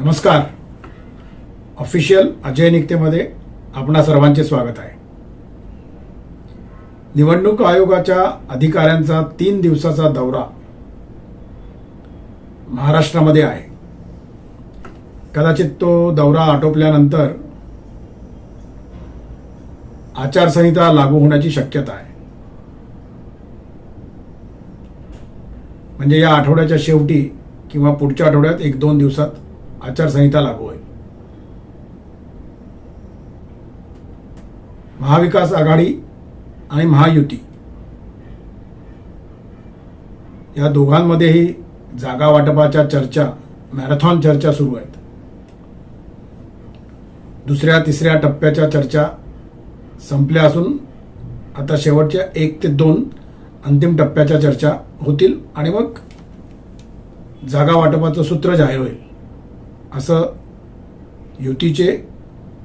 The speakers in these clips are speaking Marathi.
नमस्कार. ऑफिशियल अजय निकतेमध्ये आपणा सर्वांचे स्वागत आहे. निवडणूक आयोगाच्या अधिकाऱ्यांचा तीन दिवसाचा दौरा महाराष्ट्रामध्ये आहे. कदाचित तो दौरा आटोपल्यानंतर आचारसंहिता लागू होण्याची शक्यता आहे. म्हणजे या आठवड्याच्या शेवटी किंवा पुढच्या आठवड्यात एक दोन दिवसात आचारसंहिता लागू होईल. महाविकास आघाडी आणि महायुती या दोघांमध्येही जागा वाटपाच्या चर्चा मॅरेथॉन चर्चा सुरू आहेत. दुसऱ्या तिसऱ्या टप्प्याच्या चर्चा संपल्या असून आता शेवटच्या एक ते दोन अंतिम टप्प्याच्या चर्चा होतील आणि मग जागा वाटपाचं सूत्र जाहीर होईल. असं युतीचे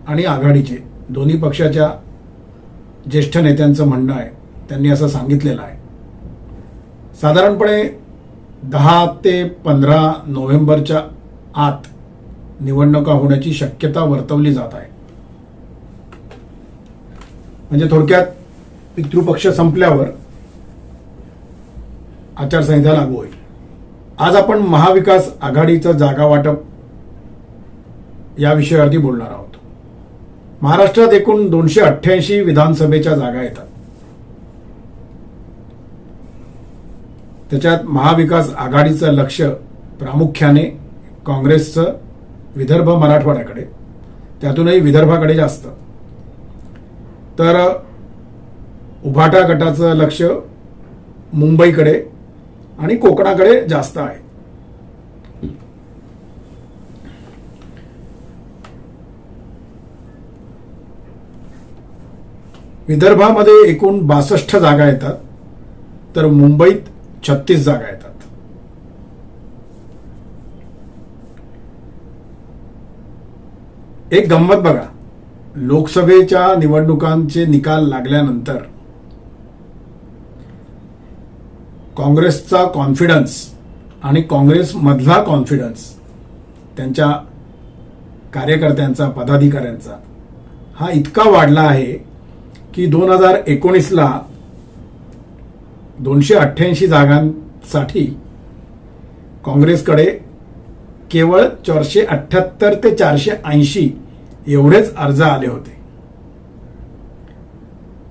आणि आघाडीचे दोन्ही पक्षाच्या ज्येष्ठ नेत्यांचं म्हणणं आहे. त्यांनी असं सांगितलेलं आहे. साधारणपणे दहा ते पंधरा नोव्हेंबरच्या आत निवडणुका होण्याची शक्यता वर्तवली जात आहे. म्हणजे थोडक्यात पितृपक्ष संपल्यावर आचारसंहिता लागू होईल. आज आपण महाविकास आघाडीचं जागा वाटप या विषयावरती बोलणार आहोत. महाराष्ट्रात एकूण दोनशे अठ्ठ्याऐंशी विधानसभेच्या जागा येतात. त्याच्यात महाविकास आघाडीचं लक्ष प्रामुख्याने काँग्रेसचं विदर्भ मराठवाड्याकडे. त्यातूनही विदर्भाकडे जास्त. तर उभाटा गटाचं लक्ष मुंबईकडे आणि कोकणाकडे जास्त आहे. विदर्भामध्ये एकूण बासष्ट जागा येतात तर मुंबईत छत्तीस जागा येतात. एक गंमत बघा. लोकसभेच्या निवडणुकांचे निकाल लागल्यानंतर काँग्रेसचा कॉन्फिडन्स आणि काँग्रेसमधला कॉन्फिडन्स त्यांच्या कार्यकर्त्यांचा पदाधिकाऱ्यांचा हा इतका वाढला आहे की दोन हजार एकोणीसला दोनशे अठ्ठ्याऐंशी जागांसाठी काँग्रेसकडे केवळ चारशे अठ्ठ्याहत्तर ते चारशे ऐंशी एवढेच अर्ज आले होते.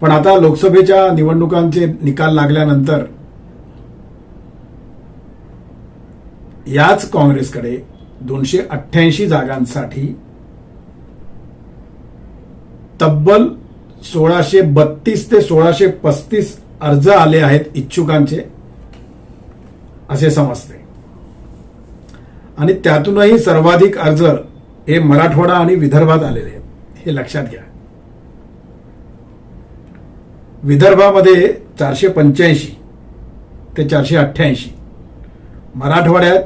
पण आता लोकसभेच्या निवडणुकांचे निकाल लागल्यानंतर याच काँग्रेसकडे दोनशे अठ्ठ्याऐंशी जागांसाठी तब्बल सोळाशे बत्तीस ते सोळाशे पस्तीस अर्ज आले आहेत इच्छुकांचे असे समजते. आणि त्यातूनही सर्वाधिक अर्ज हे मराठवाडा आणि विदर्भात आलेले आहेत. हे लक्षात घ्या. विदर्भामध्ये चारशे पंच्याऐंशी ते चारशे अठ्ठ्याऐंशी मराठवाड्यात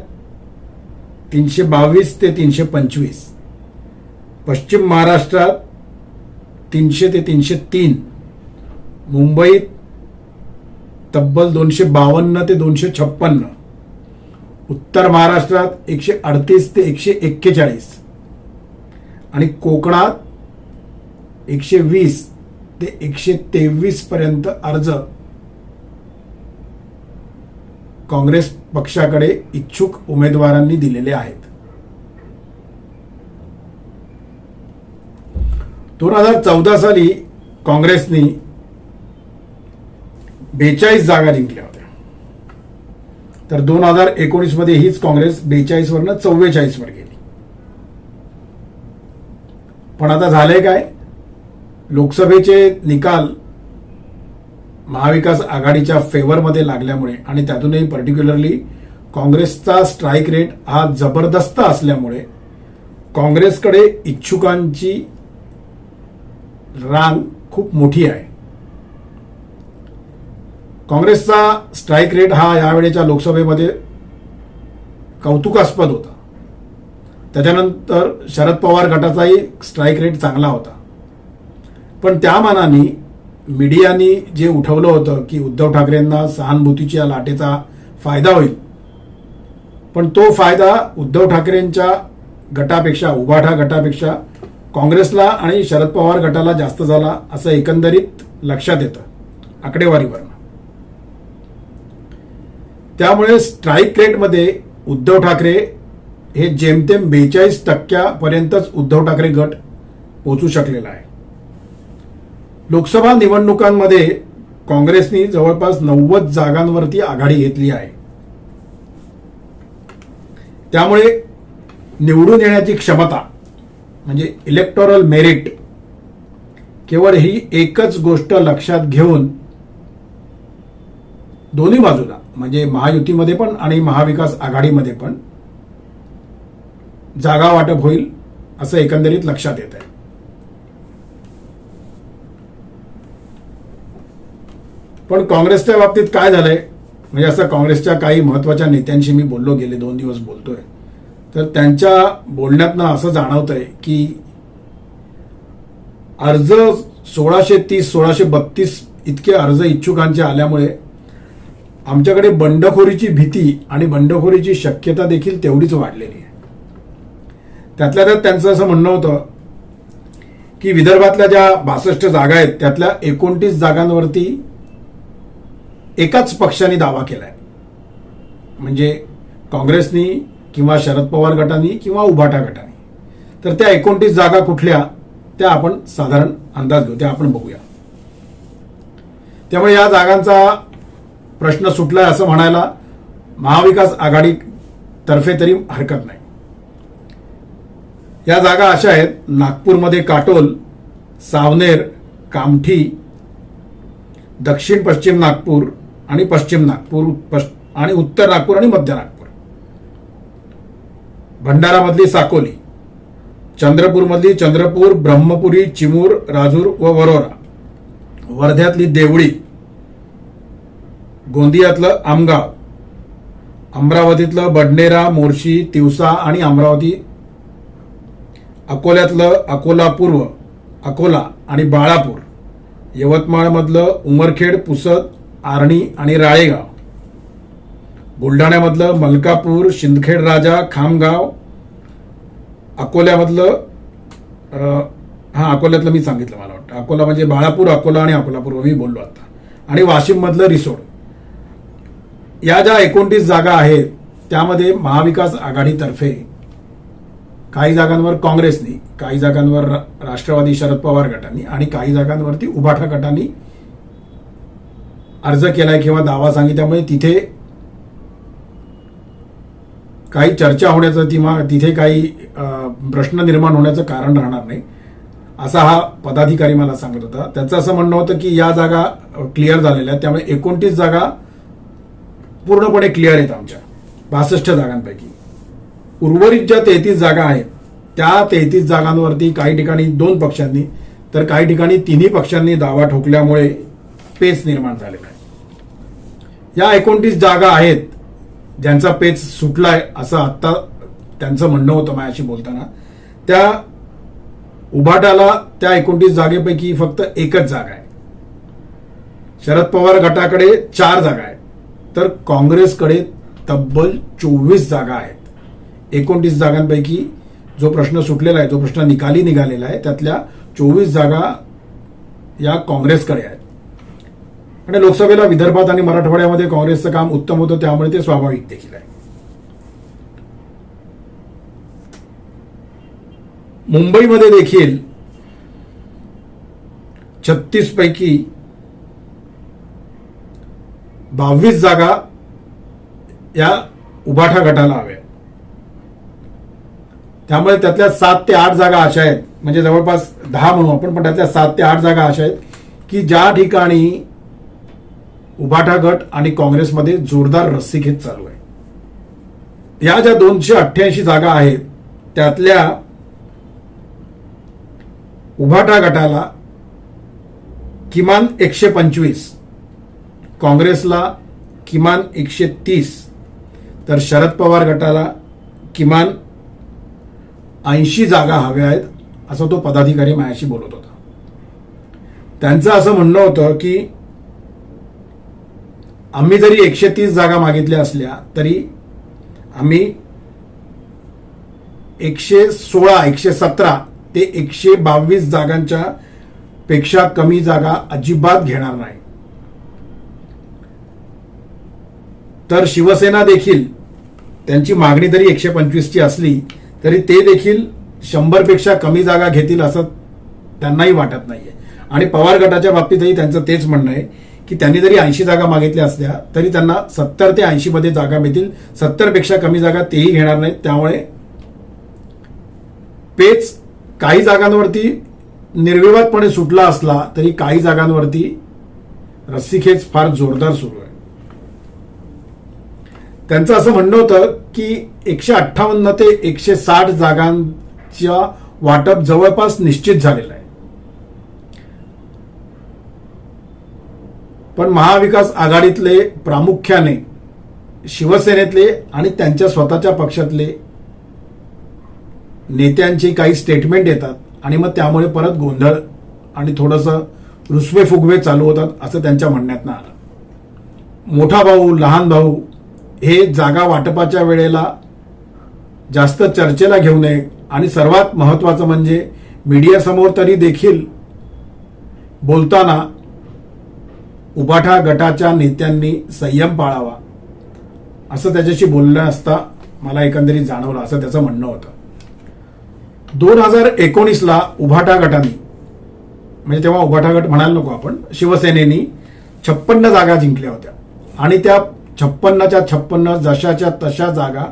तीनशे बावीस ते तीनशे पंचवीस पश्चिम महाराष्ट्रात तीनशे ते तीनशे तीन. मुंबईत तब्बल दोनशे बावन्न ते दोनशे छप्पन्न. उत्तर महाराष्ट्रात एकशे अडतीस ते एकशे एक्केचाळीस. आणि कोकणात एकशे वीस ते एकशे तेवीस पर्यंत अर्ज काँग्रेस पक्षाकडे इच्छुक उमेदवारांनी दिलेले आहेत. दोन हजार चौदा साली काँग्रेसनी बेचाळीस जागा जिंकल्या होत्या. तर दोन हजार एकोणीसमध्ये हीच काँग्रेस बेचाळीसवरनं चव्वेचाळीसवर चव्वेचाळीस वर गेली. पण आता झालंय काय? लोकसभेचे निकाल महाविकास आघाडीच्या फेवरमध्ये लागल्यामुळे आणि त्यातूनही पर्टिक्युलरली काँग्रेसचा स्ट्राईक रेट हा जबरदस्त असल्यामुळे काँग्रेसकडे इच्छुकांची रांग खूप मोठी आहे. काँग्रेसचा स्ट्राईक रेट हा यावेळेच्या लोकसभेमध्ये कौतुकास्पद होता. त्याच्यानंतर शरद पवार गटाचाही स्ट्राईक रेट चांगला होता. पण त्या मानाने मीडियानी जे उठवलं होतं की उद्धव ठाकरेंना सहानुभूतीच्या लाटेचा फायदा होईल पण तो फायदा उद्धव ठाकरेंच्या गटापेक्षा उभाठा गटापेक्षा काँग्रेसला आणि शरद पवार गटाला जास्त झाला असं एकंदरीत लक्षात येतं. आकडेवारीवर त्यामुळे स्ट्राईक रेटमध्ये उद्धव ठाकरे हे जेमतेम बेचाळीस टक्क्यापर्यंतच उद्धव ठाकरे गट पोचू शकलेला आहे. लोकसभा निवडणुकांमध्ये काँग्रेसनी जवळपास नव्वद जागांवरती आघाडी घेतली आहे. त्यामुळे निवडून येण्याची क्षमता म्हणजे इलेक्टोरल मेरिट केवळ ही एकच गोष्ट लक्षात घेऊन दोन्ही बाजूला म्हणजे महायुतीमध्ये पण आणि महाविकास आघाडीमध्ये पण जागा वाटप होईल असं एकंदरीत लक्षात येत आहे. पण काँग्रेसच्या बाबतीत काय झालंय? म्हणजे असं काँग्रेसच्या काही महत्त्वाच्या नेत्यांशी मी बोललो गेले दोन दिवस बोलतोय. तर त्यांच्या बोलण्यातनं असं जाणवतंय की अर्ज सोळाशे तीस सोळाशे बत्तीस इतके अर्ज इच्छुकांचे आल्यामुळे आमच्याकडे बंडखोरीची भीती आणि बंडखोरीची शक्यता देखील तेवढीच वाढलेली आहे. त्यातल्या त्यात त्यांचं असं म्हणणं होतं की विदर्भातल्या ज्या बासष्ट जागा आहेत त्यातल्या एकोणतीस जागांवरती एकाच पक्षाने दावा केलाय. म्हणजे काँग्रेसनी किंवा शरद पवार गटाने किंवा उभाटा गटाने. तर त्या एकोणतीस जागा कुठल्या त्या आपण साधारण अंदाज घेऊ त्या आपण बघूया. त्यामुळे या जागांचा प्रश्न सुटलाय असं म्हणायला महाविकास आघाडी तर्फे तरी हरकत नाही. या जागा अशा आहेत नागपूरमध्ये काटोल सावनेर कामठी दक्षिण पश्चिम नागपूर आणि पश्चिम नागपूर आणि उत्तर नागपूर आणि मध्य नागपूर. भंडारामधली साकोली चंद्रपूरमधली चंद्रपूर ब्रह्मपुरी चिमूर राजूर व वरोरा. वर्ध्यातली देवळी गोंदियातलं आमगाव अमरावतीतलं बडनेरा मोर्शी तिवसा आणि अमरावती अकोल्यातलं अकोला पूर्व अकोला आणि बाळापूर यवतमाळमधलं उमरखेड पुसद आर्णी आणि राळेगाव. बुलढाण्यामधलं मलकापूर शिंदखेड राजा खामगाव अकोल्यामधलं हां हा अकोल्यातलं मी सांगितलं मला वाटतं. अकोला म्हणजे बाळापूर अकोला आणि अकोलापूर मी बोललो आता. आणि वाशिममधलं रिसोड. या ज्या एकोणतीस जागा आहेत त्यामध्ये महाविकास आघाडीतर्फे काही जागांवर काँग्रेसनी काही जागांवर राष्ट्रवादी शरद पवार गटांनी आणि काही जागांवरती उभाठा गटांनी अर्ज केलाय किंवा दावा सांगितल्यामुळे तिथे काही चर्चा होण्याचं किंवा तिथे काही प्रश्न निर्माण होण्याचं कारण राहणार नाही. असा हा पदाधिकारी मला सांगत होता. त्याचं असं म्हणणं होतं की या जागा क्लिअर झालेल्या आहेत. त्यामुळे एकोणतीस जागा पूर्णपणे क्लिअर आहेत आमच्या. बासष्ट जागांपैकी. उर्वरित ज्या तेहतीस जागा आहेत त्या तेहतीस जागांवरती काही ठिकाणी दोन पक्षांनी तर काही ठिकाणी तिन्ही पक्षांनी दावा ठोकल्यामुळे पेच निर्माण झालेला आहे. या एकोणतीस जागा आहेत ज्यांचा पेच सुटलाय असं आत्ता त्यांचं म्हणणं होतं माझ्याशी बोलताना. त्या उभाटाला त्या एकोणतीस जागेपैकी फक्त एकच जागा आहे. शरद पवार गटाकडे चार जागा आहेत. तर काँग्रेसकडे तब्बल चोवीस जागा आहेत. एकोणतीस जागांपैकी जो प्रश्न सुटलेला आहे जो प्रश्न निकाली निघालेला आहे त्यातल्या चोवीस जागा या काँग्रेसकडे आहेत. आणि लोकसभेला विदर्भात आणि मराठवाड्यामध्ये काँग्रेसचं काम उत्तम होतं त्यामुळे ते स्वाभाविक देखील आहे. मुंबईमध्ये देखील छत्तीस पैकी बावीस जागा या उभाठा गटाला हव्या त्यामुळे त्यातल्या सात ते आठ जागा अशा आहेत म्हणजे जवळपास दहा म्हणू आपण पण त्यातल्या सात ते आठ जागा अशा आहेत की ज्या ठिकाणी उभाटा गट आणि काँग्रेसमध्ये जोरदार रस्सीखेच चालू आहे. या ज्या दोनशे अठ्ठ्याऐंशी जागा आहेत त्यातल्या उभाटा गटाला किमान एकशे पंचवीस काँग्रेसला किमान एकशे तीस तर शरद पवार गटाला किमान ऐंशी जागा हव्या आहेत असं तो पदाधिकारी माझ्याशी बोलत होता. त्यांचं असं म्हणणं होतं की आम्ही जरी एकशे तीस जागा मागितल्या असल्या तरी आम्ही एकशे सोळा एकशे सतरा ते एकशे बावीस जागांच्या पेक्षा कमी जागा अजिबात घेणार नाही. तर शिवसेना देखील त्यांची मागणी जरी एकशे पंचवीसची असली तरी ते देखील शंभरपेक्षा कमी जागा घेतील असं त्यांनाही वाटत नाहीये. आणि पवार गटाच्या बाबतीतही त्यांचं तेच म्हणणं आहे की त्यांनी जरी ऐंशी जागा मागितल्या असल्या तरी त्यांना सत्तर ते ऐंशी मध्ये जागा मिळतील. सत्तरपेक्षा कमी जागा तेही घेणार नाहीत. त्यामुळे पेच काही जागांवरती निर्विवादपणे सुटला असला तरी काही जागांवरती रस्सीखेच फार जोरदार सुरू आहे. त्यांचं असं म्हणणं होतं की एकशे अठ्ठावन्न ते एकशे साठ जागांच्या वाटप जवळपास निश्चित झालेलं आहे. पण महाविकास आघाडीतले प्रामुख्याने शिवसेनेतले आणि त्यांच्या स्वतःच्या पक्षातले नेत्यांची काही स्टेटमेंट येतात आणि मग त्यामुळे परत गोंधळ आणि थोडंसं रुसवे फुगवे चालू होतात असं त्यांच्या म्हणण्यातनं आलं. मोठा भाऊ लहान भाऊ हे जागा वाटपाच्या वेळेला जास्त चर्चेला घेऊ नये आणि सर्वात महत्वाचं म्हणजे मीडियासमोर तरी देखील बोलताना उबाठा गटाच्या नेत्यांनी संयम पाळावा. असं त्याच्याशी बोलणं असता मला एकंदरीत जाणवलं असं त्याचं म्हणणं होतं. दोन हजार एकोणीसला उभाटा गटाने म्हणजे तेव्हा उभाटा गट म्हणायला नको आपण शिवसेनेनी छप्पन्न जागा जिंकल्या होत्या. आणि त्या छप्पन्नच्या छप्पन्न जशाच्या तशा जागा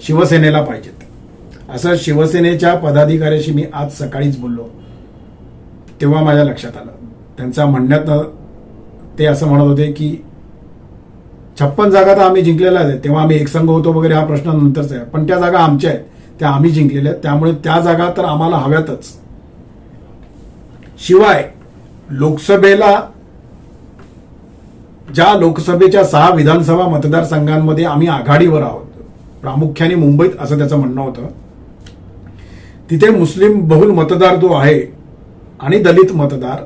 शिवसेनेला पाहिजेत. असं शिवसेनेच्या पदाधिकाऱ्याशी मी आज सकाळीच बोललो. तेव्हा माझ्या लक्षात आलं. त्यांचा म्हणण्यात ते असं म्हणत होते की छप्पन जागा तर आम्ही जिंकलेल्या आहेत. तेव्हा आम्ही एकसंघ होतो वगैरे हा प्रश्न नंतरचा आहे. पण त्या जागा आमच्या आहेत. त्या आम्ही जिंकलेल्या आहेत. त्यामुळे त्या जागा तर आम्हाला हव्यातच. शिवाय लोकसभेला ज्या लोकसभेच्या सहा विधानसभा मतदारसंघांमध्ये आम्ही आघाडीवर आहोत. प्रामुख्याने मुंबईत असं त्याचं म्हणणं होतं. तिथे मुस्लिम बहुल मतदार जो आहे आणि दलित मतदार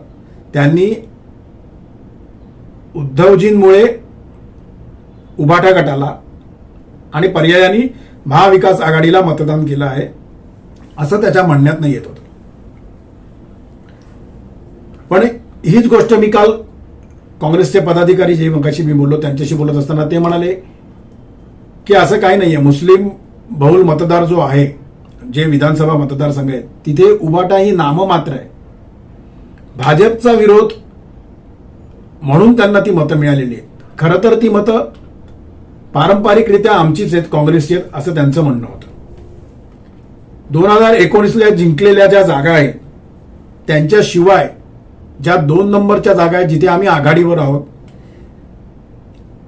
त्यांनी उद्धवजींमुळे उबाटा गटाला आणि पर्यायाने महाविकास आघाडीला मतदान केलं आहे असं त्याच्या म्हणण्यात नाही येत होतं. पण हीच गोष्ट मी काल काँग्रेसचे पदाधिकारी जे मगाशी मी बोललो त्यांच्याशी बोलत असताना ते म्हणाले की असं काही नाहीये. मुस्लिम बहुल मतदार जो आहे जे विधानसभा मतदारसंघ आहेत तिथे उभाटा ही नाममात्र आहे. भाजपचा विरोध म्हणून त्यांना ती मतं मिळालेली आहेत. खरं तर ती मतं पारंपरिकरित्या आमचीच आहेत काँग्रेसची आहेत असं त्यांचं म्हणणं होतं. दोन हजार एकोणीसला जिंकलेल्या ज्या जागा आहेत त्यांच्याशिवाय ज्या दोन नंबरच्या जागा आहेत जिथे आम्ही आघाडीवर आहोत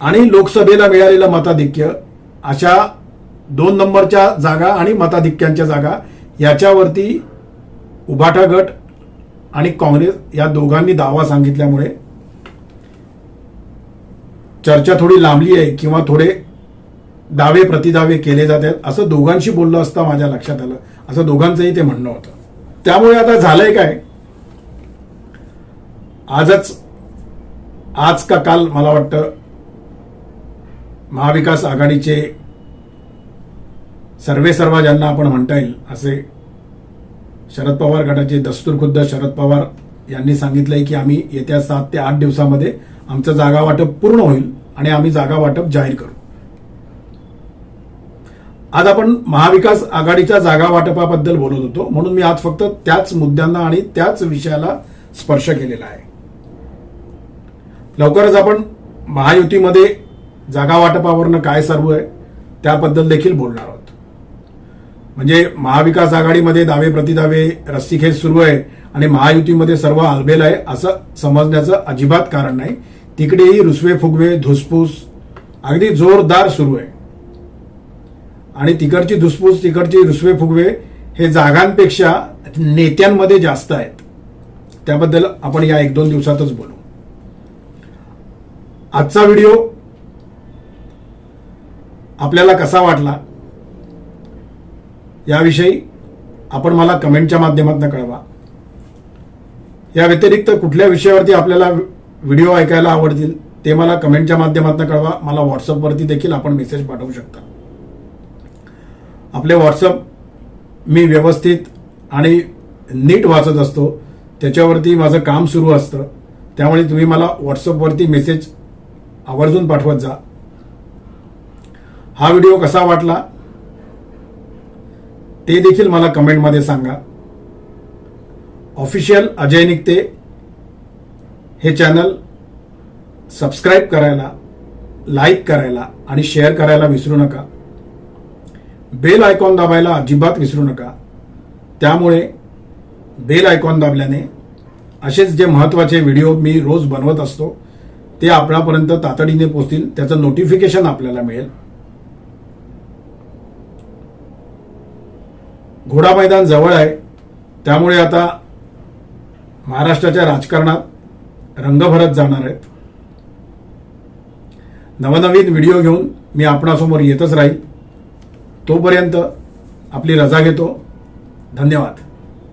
आणि लोकसभेला मिळालेलं मताधिक्य अशा दोन नंबरच्या जागा आणि मताधिक्यांच्या जागा याच्यावरती उभाटा गट आणि काँग्रेस या दोघांनी दावा सांगितल्यामुळे चर्चा थोडी लांबली आहे किंवा थोडे दावे प्रतिदावे केले जात आहेत. असं दोघांशी बोललो असता माझ्या लक्षात आलं. असं दोघांचंही ते म्हणणं होतं. त्यामुळे आता झालंय काय? आजच आज का काल मला वाटतं महाविकास आघाडीचे सर्वे सर्वा ज्यांना आपण म्हणता येईल. असे शरद पवार गटाचे दस्तूर खुद्द शरद पवार यांनी सांगितलंय की आम्ही येत्या सात ते आठ दिवसामध्ये आमचं जागा वाटप पूर्ण होईल आणि आम्ही जागा वाटप जाहीर करू. आज आपण महाविकास आघाडीच्या जागा वाटपाबद्दल बोलत होतो. म्हणून मी आज फक्त त्याच मुद्द्यांना आणि त्याच विषयाला स्पर्श केलेला आहे. लवकरच आपण महायुतीमध्ये जागा वाटपावरनं काय सर्व आहे त्याबद्दल देखील बोलणार आहोत. म्हणजे महाविकास आघाडीमध्ये दावे प्रतिदावे रस्सीखेच सुरू आहे आणि महायुतीमध्ये सर्व आलबेल आहे असं समजण्याचं अजिबात कारण नाही. तिकडेही रुसवे फुगवे धुसफूस अगदी जोरदार सुरू आहे. आणि तिकडची धुसफूस तिकडची रुसवे फुगवे हे जागांपेक्षा नेत्यांमध्ये जास्त आहेत. त्याबद्दल आपण या एक दोन दिवसातच बोलू. आजचा व्हिडिओ आपल्याला कसा वाटला? याविषयी आपण मला कमेंटच्या माध्यमातून कळवा. या व्यतिरिक्त कुठल्या विषयावरती आपल्याला व्हिडिओ ऐकायला आवडतील ते मला कमेंटच्या माध्यमातून कळवा. मला व्हॉट्सअपवरती देखील आपण मेसेज पाठवू शकता. आपले व्हॉट्सअप मी व्यवस्थित आणि नीट वाचत असतो. त्याच्यावरती माझं काम सुरू असतं. त्यामुळे तुम्ही मला व्हॉट्सअपवरती मेसेज आवर्जून पाठवत जा. हा व्हिडिओ कसा वाटला? ते देखील मला कमेंटमध्ये सांगा. ऑफिशियल अजय निघते. हे चॅनल सबस्क्राईब करायला लाईक करायला आणि शेअर करायला विसरू नका. बेल आयकॉन दाबायला अजिबात विसरू नका. त्यामुळे बेल आयकॉन दाबल्याने असेच जे महत्त्वाचे व्हिडिओ मी रोज बनवत असतो ते आपणापर्यंत तातडीने पोहोचतील त्याचं नोटिफिकेशन आपल्याला मिळेल. घोडा मैदान जवळ आहे त्यामुळे आता महाराष्ट्राच्या राजकारणात रंग भरत जाणार आहेत नवनवीन व्हिडिओ घेऊन मी आपणासमोर येतच राहील. तोपर्यंत आपली रजा घेतो. धन्यवाद.